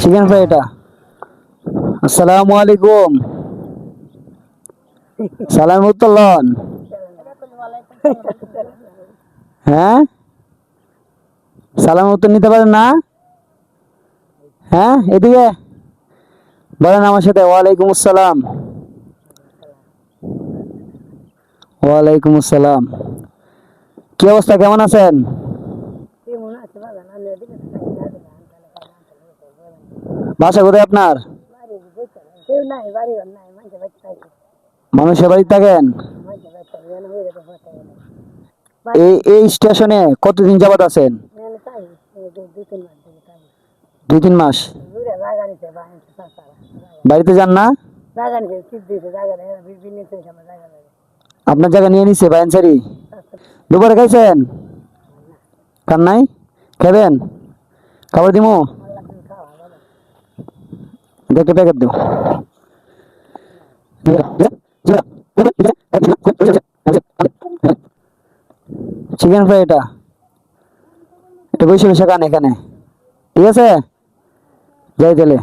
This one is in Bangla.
চিকেন ফ্রাই এটা আসসালামু আলাইকুম সালাম উত্তোলন হ্যাঁ? সালাম উত্তর নিতে পারেন না? হ্যাঁ? এদিকে। বলেন আমার সাথে ওয়ালাইকুম আসসালাম ওয়ালাইকুম আসসালাম কি অবস্থা? কেমন আছেন? বাসা কোথায় আপনার? মানুষের বাড়ি থাকেন? এই এই স্টেশনে কতদিন যাবত আছেন? দুই তিন মাস। বাড়িতে যান না? আপনার জায়গা নিয়ে নিছে বায়ানসারি দুপুরে খাইছেন? খান নাই? খাবেন? খাবার দিমু? দেখতে প্যাকেট দিও চিকেন ফ্রাই এটা এটা বসে বসে খান এখানে ঠিক আছে যাই তাহলে